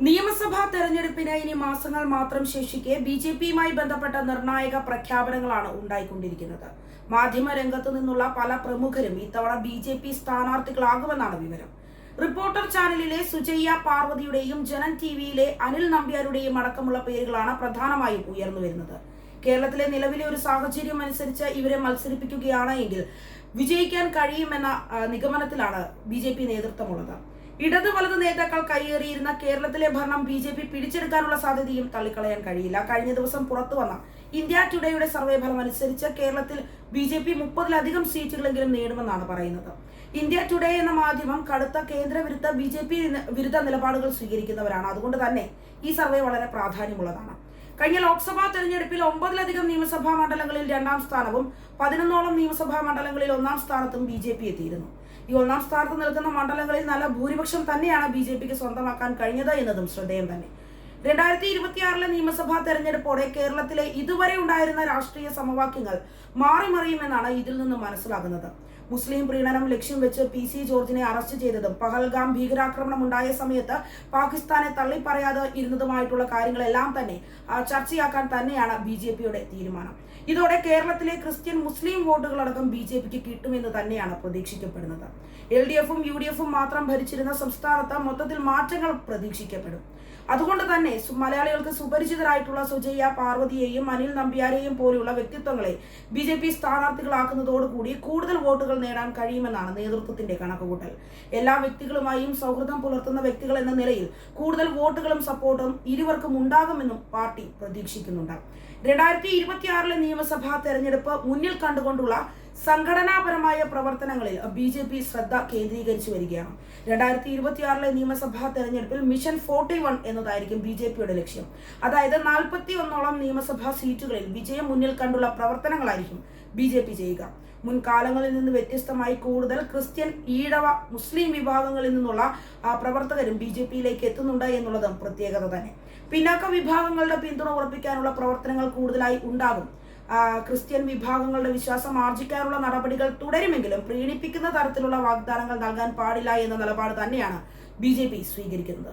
നിയമസഭാ തെരഞ്ഞെടുപ്പിന് ഇനി മാസങ്ങൾ മാത്രം ശേഷിക്കെ ബി ജെ പിയുമായി ബന്ധപ്പെട്ട നിർണായക പ്രഖ്യാപനങ്ങളാണ് ഉണ്ടായിക്കൊണ്ടിരിക്കുന്നത്. മാധ്യമ രംഗത്തു നിന്നുള്ള പല പ്രമുഖരും ഇത്തവണ ബി ജെ പി സ്ഥാനാർത്ഥികളാകുമെന്നാണ് വിവരം. റിപ്പോർട്ടർ ചാനലിലെ സുജയ്യ പാർവതിയുടെയും ജനൻ ടി വിയിലെ അനിൽ നമ്പ്യാരുടെയും അടക്കമുള്ള പേരുകളാണ് പ്രധാനമായും ഉയർന്നു വരുന്നത്. കേരളത്തിലെ നിലവിലെ ഒരു സാഹചര്യം അനുസരിച്ച് ഇവരെ മത്സരിപ്പിക്കുകയാണ് എങ്കിൽ വിജയിക്കാൻ കഴിയുമെന്ന നിഗമനത്തിലാണ് ബി ജെ പി നേതൃത്വമുള്ളത്. ഇടത് വലത് നേതാക്കൾ കൈയേറിയിരുന്ന കേരളത്തിലെ ഭരണം ബി ജെ പി പിടിച്ചെടുക്കാനുള്ള സാധ്യതയും തള്ളിക്കളയാൻ കഴിയില്ല. കഴിഞ്ഞ ദിവസം പുറത്തു വന്ന ഇന്ത്യ ടുഡേയുടെ സർവേ ഫലം അനുസരിച്ച് കേരളത്തിൽ ബി ജെ പി മുപ്പതിലധികം സീറ്റുകളെങ്കിലും നേടുമെന്നാണ് പറയുന്നത്. ഇന്ത്യ ടുഡേ എന്ന മാധ്യമം കടുത്ത കേന്ദ്ര വിരുദ്ധ ബി ജെ പി വിരുദ്ധ നിലപാടുകൾ സ്വീകരിക്കുന്നവരാണ്. അതുകൊണ്ട് തന്നെ ഈ സർവേ വളരെ പ്രാധാന്യമുള്ളതാണ്. കഴിഞ്ഞ ലോക്സഭാ തെരഞ്ഞെടുപ്പിൽ ഒമ്പതിലധികം നിയമസഭാ മണ്ഡലങ്ങളിൽ രണ്ടാം സ്ഥാനവും പതിനൊന്നോളം നിയമസഭാ മണ്ഡലങ്ങളിൽ ഒന്നാം സ്ഥാനത്തും ബി ജെ പി എത്തിയിരുന്നു. ഈ ഒന്നാം സ്ഥാനത്ത് നിൽക്കുന്ന മണ്ഡലങ്ങളിൽ നല്ല ഭൂരിപക്ഷം തന്നെയാണ് ബി ജെ പിക്ക് സ്വന്തമാക്കാൻ കഴിഞ്ഞത് എന്നതും ശ്രദ്ധേയം തന്നെ. രണ്ടായിരത്തി ഇരുപത്തിയാറിലെ നിയമസഭാ തെരഞ്ഞെടുപ്പോടെ കേരളത്തിലെ ഇതുവരെ ഉണ്ടായിരുന്ന രാഷ്ട്രീയ സമവാക്യങ്ങൾ മാറിമറിയുമെന്നാണ് ഇതിൽ നിന്ന് മനസ്സിലാകുന്നത്. മുസ്ലിം പ്രീണനം ലക്ഷ്യം വെച്ച് പി സി ജോർജിനെ അറസ്റ്റ് ചെയ്തതും പഹൽഗാം ഭീകരാക്രമണം ഉണ്ടായ സമയത്ത് പാകിസ്ഥാനെ തള്ളിപ്പറയാതെ ഇരുന്നതുമായിട്ടുള്ള കാര്യങ്ങളെല്ലാം തന്നെ ചർച്ചയാക്കാൻ തന്നെയാണ് ബി ജെ പിയുടെ തീരുമാനം. ഇതോടെ കേരളത്തിലെ ക്രിസ്ത്യൻ മുസ്ലിം വോട്ടുകളടക്കം ബി ജെ പിക്ക് കിട്ടുമെന്ന് തന്നെയാണ് പ്രതീക്ഷിക്കപ്പെടുന്നത്. എൽ ഡി എഫും യു ഡി എഫും മാത്രം ഭരിച്ചിരുന്ന സംസ്ഥാനത്ത് മൊത്തത്തിൽ മാറ്റങ്ങൾ പ്രതീക്ഷിക്കപ്പെടും. അതുകൊണ്ട് തന്നെ മലയാളികൾക്ക് സുപരിചിതരായിട്ടുള്ള സുജയ്യ പാർവതിയെയും അനിൽ നമ്പ്യാരെയും പോലെയുള്ള വ്യക്തിത്വങ്ങളെ ബി ജെ പി സ്ഥാനാർത്ഥികളാക്കുന്നതോടുകൂടി കൂടുതൽ വോട്ടുകൾ നേടാൻ കഴിയുമെന്നാണ് നേതൃത്വത്തിന്റെ കണക്കുകൂട്ടൽ. എല്ലാ വ്യക്തികളുമായും സൗഹൃദം പുലർത്തുന്ന വ്യക്തികൾ എന്ന നിലയിൽ കൂടുതൽ വോട്ടുകളും സപ്പോർട്ടും ഇരുവർക്കും ഉണ്ടാകുമെന്നും പാർട്ടി പ്രതീക്ഷിക്കുന്നുണ്ട്. രണ്ടായിരത്തി ഇരുപത്തിയാറിലെ നിയമസഭാ തെരഞ്ഞെടുപ്പ് മുന്നിൽ കണ്ടുകൊണ്ടുള്ള സംഘടനാപരമായ പ്രവർത്തനങ്ങളിൽ ബി ജെ പി ശ്രദ്ധ കേന്ദ്രീകരിച്ചു വരികയാണ്. രണ്ടായിരത്തി ഇരുപത്തിയാറിലെ നിയമസഭാ തെരഞ്ഞെടുപ്പിൽ മിഷൻ ഫോർട്ടി വൺ എന്നതായിരിക്കും ബി ജെ പിയുടെ ലക്ഷ്യം. അതായത് നാൽപ്പത്തി ഒന്നോളം നിയമസഭാ സീറ്റുകളിൽ വിജയം മുന്നിൽ കണ്ടുള്ള പ്രവർത്തനങ്ങളായിരിക്കും ബി ജെ പി ചെയ്യുക. മുൻകാലങ്ങളിൽ നിന്ന് വ്യത്യസ്തമായി കൂടുതൽ ക്രിസ്ത്യൻ ഈഴവ മുസ്ലിം വിഭാഗങ്ങളിൽ നിന്നുള്ള പ്രവർത്തകരും ബി ജെ പിയിലേക്ക് എത്തുന്നുണ്ട് എന്നുള്ളതും പ്രത്യേകത തന്നെ. പിന്നാക്ക വിഭാഗങ്ങളുടെ പിന്തുണ ഉറപ്പിക്കാനുള്ള പ്രവർത്തനങ്ങൾ കൂടുതലായി ഉണ്ടാകും. ക്രിസ്ത്യൻ വിഭാഗങ്ങളുടെ വിശ്വാസം ആർജിക്കാനുള്ള നടപടികൾ തുടരുമെങ്കിലും പ്രീണിപ്പിക്കുന്ന തരത്തിലുള്ള വാഗ്ദാനങ്ങൾ നൽകാൻ പാടില്ല എന്ന നിലപാട് തന്നെയാണ് ബി സ്വീകരിക്കുന്നത്.